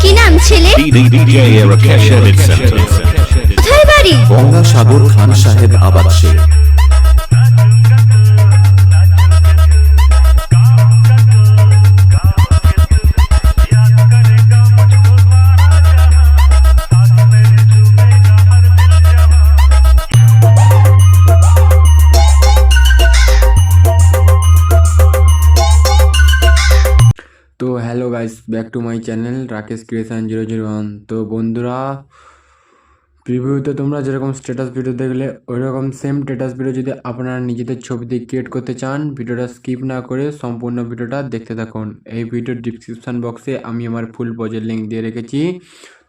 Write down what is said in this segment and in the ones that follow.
কি নাম ছেলে? কোথায় বাড়ি? Gangasagar Khan Saheb Abad guys back to my channel Rakesh creation zero zero one তো বন্ধুরা প্রিভিউতে তোমরা যেরকম স্ট্যাটাস ভিডিও দেখলে ওই রকম সেম স্ট্যাটাস ভিডিও যদি আপনারা নিজেদের ছবি দিয়ে ক্রিয়েট করতে চান, ভিডিওটা স্কিপ না করে সম্পূর্ণ ভিডিওটা দেখতে থাকুন। এই ভিডিওর ডিসক্রিপশান বক্সে আমি আমার ফুল পজের লিঙ্ক দিয়ে রেখেছি।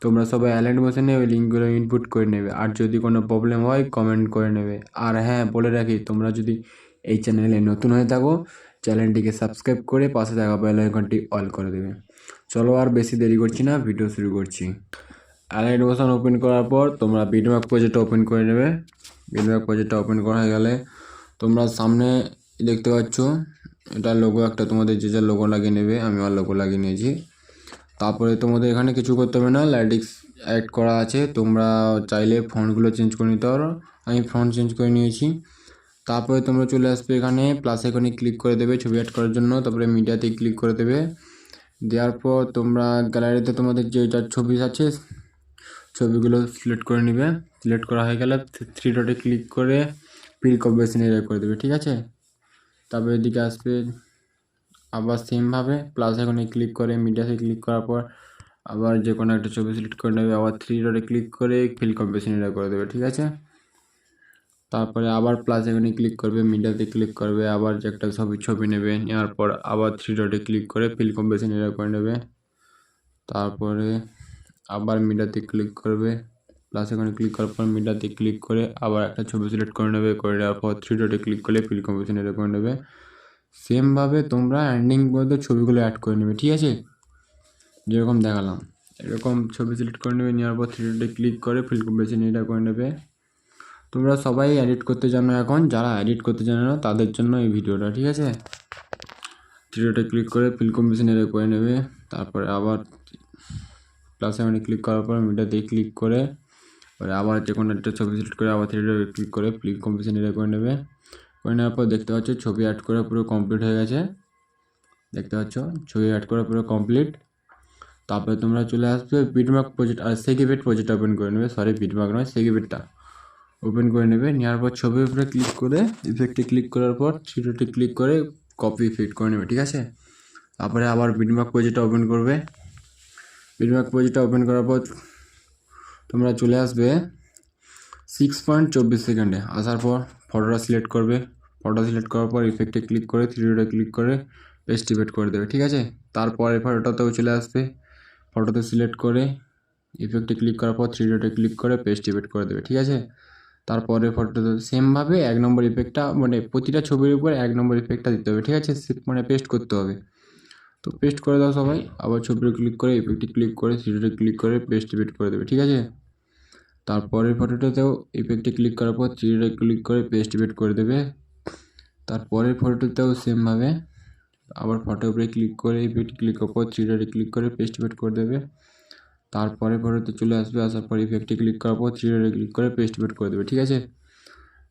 তোমরা সবাই অ্যালেন্ট মোশনে ওই লিঙ্কগুলো ইনপুট করে নেবে। আর যদি কোনো প্রবলেম হয় কমেন্ট করে নেবে। আর হ্যাঁ বলে রাখি, তোমরা যদি এই চ্যানেলে নতুন হয়ে থাকো চ্যানেলটিকে সাবস্ক্রাইব করে পাশে থাকা বেল আইকনটি অল করে দেবে। চলো আর বেশি দেরি করছি না ভিডিও শুরু করছি। অ্যালাইড মোশন ওপেন করার পর তোমরা বিটম্যাপ প্রজেক্টটা ওপেন করে নেবে। বিটম্যাপ প্রজেক্টটা ওপেন করা হয়ে গেলে তোমরা সামনে দেখতে পাচ্ছ, এটা লোগো একটা তোমাদের যে যা লোগো লাগিয়ে নেবে, আমি আমার লোগো লাগিয়ে নিয়েছি। তারপরে তোমাদের এখানে কিছু করতে হবে না লাইটিক্স অ্যাড করা আছে, তোমরা চাইলে ফন্টগুলো চেঞ্জ করে নিতে পারো। আমি ফন্ট চেঞ্জ করে নিয়েছি। তারপরে তোমরা চলে আসবে এখানে প্লাস এখানে ক্লিক করে দেবে ছবি অ্যাড করার জন্য, তারপরে মিডিয়াতে ক্লিক করে দেবে। দেওয়ার পর তোমরা গ্যালারিতে তোমাদের যে যার ছবি আছে, ছবিগুলো সিলেক্ট করে নেবে। সিলেক্ট করা হয়ে গেলে থ্রি ডটে ক্লিক করে পিল কম্বিনেশন এরিয়া করে দেবে, ঠিক আছে? তারপরে এদিকে আসবে, আবার সেমভাবে প্লাস এখানে ক্লিক করে মিডিয়াতে ক্লিক করার পর আবার যে কোনো একটা ছবি সিলেক্ট করে নেবে, আবার থ্রি ডটে ক্লিক করে ফিল কম্বিনেশন এরিয়া করে দেবে, ঠিক আছে? তারপরে আবার প্লাস এখানে ক্লিক করবে মিডিয়াতে ক্লিক করবে, আবার যে একটা ছবি ছবি নেবে, নেওয়ার পর আবার থ্রি ডটে ক্লিক করে ফিল কম্বিনেশন এরিয়া করে নেবে। তারপরে আবার মিডিয়াতে ক্লিক করবে প্লাস এখানে ক্লিক করার পর মিডিয়াতে ক্লিক করে আবার একটা ছবি সিলেক্ট করে নেবে, করে নেওয়ার পর থ্রি ডটে ক্লিক করলে ফিল কম্বিনেশন এরিয়া করে নেবে। সেমভাবে তোমরা এন্ডিং পর্যন্ত ছবিগুলো অ্যাড করে নেবে, ঠিক আছে? যেরকম দেখালাম, এরকম ছবি সিলেক্ট করে নেবে, নেওয়ার পর থ্রি ডটে ক্লিক করে ফিল কম্বিনেশন এরিয়া করে নেবে। তোমরা সবাই এডিট করতে জানো এখন, যারা এডিট করতে জানো না, তাদের জন্য এই ভিডিওটা, ঠিক আছে? থ্রিডোতে ক্লিক করে ফিল কম্বিনেশন এর করে নেবে, তারপরে আবার প্লাস এখানে ক্লিক করার পর মিটাতে ক্লিক করে পরে আবার যে কোনো একটা ছবি সিলেক্ট করে আবার থ্রিডোতে ক্লিক করে ফিল কম্বিনেশন এর করে নেবে। করে নেওয়ার পর দেখতে পাচ্ছ ছবি অ্যাড করা পুরো কমপ্লিট হয়ে গেছে। দেখতে পাচ্ছ? ছবি অ্যাড করা পুরো কমপ্লিট তারপরে তোমরা চলে আসবে বিটমার্ক প্রজেক্ট আর সেকিবেট প্রজেক্ট ওপেন করে নেবে। সরি বিটমার্ক নয় সেকিবেটটা ওপেন করে নেবে নেওয়ার পর ছবির উপরে ক্লিক করে ইফেক্টে ক্লিক করার পর থ্রিডোতে ক্লিক করে কপি ইফেক্ট করে নেবে, ঠিক আছে? তারপরে আবার বিটমার্ক প্রজেক্টটা ওপেন করবে। বিটমার্ক প্রজেক্টটা ওপেন করার পর তোমরা চলে আসবে সিক্স পয়েন্ট চব্বিশ সেকেন্ডে আসার পর ফটোটা সিলেক্ট করবে। ফটো সিলেক্ট করার পর ইফেক্টে ক্লিক করে থ্রিডোতে ক্লিক করে পেস্টিভেট করে দেবে, ঠিক আছে? তারপরে ফটোটাতেও চলে আসবে। ফটোতে সিলেক্ট করে ইফেক্টে ক্লিক করার পর থ্রি ডটে ক্লিক করে পেস্টিভেট করে দেবে, ঠিক আছে? তারপরে ফটোতে সেমভাবে এক নম্বর ইফেক্টটা মানে প্রতিটা ছবির উপর এক নম্বর ইফেক্টটা দিতে হবে, ঠিক আছে? মানে পেস্ট করতে হবে। তো পেস্ট করে দাও সবাই। আবার ছবিতে ক্লিক করে ইফেক্টে ক্লিক করে থ্রিডোতে ক্লিক করে পেস্টিভেট করে দেবে, ঠিক আছে? তারপরের ফটোটাতেও ইফেক্টে ক্লিক করার পর থ্রিডোতে ক্লিক করে পেস্টিভেট করে দেবে। তারপরের ফটোটাতেও সেমভাবে আবার ফটোর উপরে ক্লিক করে ইফেক্ট ক্লিক করার পর থ্রি ক্লিক করে পেস্টিভেট করে দেবে। তারপরে ফটোতে চলে আসবে, আসার পর ইফেক্টে ক্লিক করার পর থ্রি ডটে ক্লিক করে পেস্টিভেট করে দেবে, ঠিক আছে?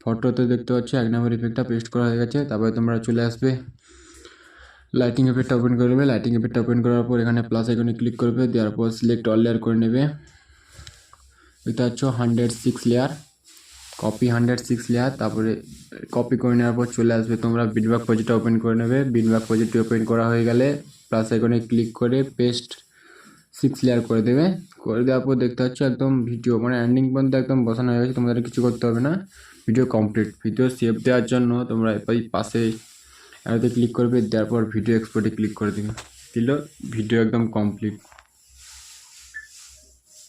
ফটোতে দেখতে পাচ্ছ, এক নম্বর ইফেক্টটা পেস্ট করা হয়ে গেছে, তারপরে তোমরা চলে আসবে। লাইটিং এফেক্টটা ওপেন করে নেবে লাইটিং এফেক্টটা ওপেন করার পর এখানে প্লাস আইকনে ক্লিক করবে, দেওয়ার পর সিলেক্ট অল লেয়ার করে নেবে। দেখতে পাচ্ছ hundred six layer copy hundred six layer তারপরে কপি করে নেওয়ার পর চলে আসবে তোমরা বিটবাক প্রজেক্টটা ওপেন করে নেবে। বিটবাক প্রজেক্টটি ওপেন করা হয়ে গেলে প্লাস আইকনে ক্লিক করে পেস্ট সিক্স লেয়ার করে দেবে। করে দেওয়ার পর দেখতে পাচ্ছ একদম ভিডিও মানে এন্ডিং পর্যন্ত একদম বসানো হয়ে গেছে, তোমাদের কিছু করতে হবে না। ভিডিও কমপ্লিট ভিডিও সেভ দেওয়ার জন্য তোমরা এই পাশে এতে ক্লিক করবে, দেওয়ার পর ভিডিও এক্সপোর্টে ক্লিক করে দেবে। দিল ভিডিও একদম কমপ্লিট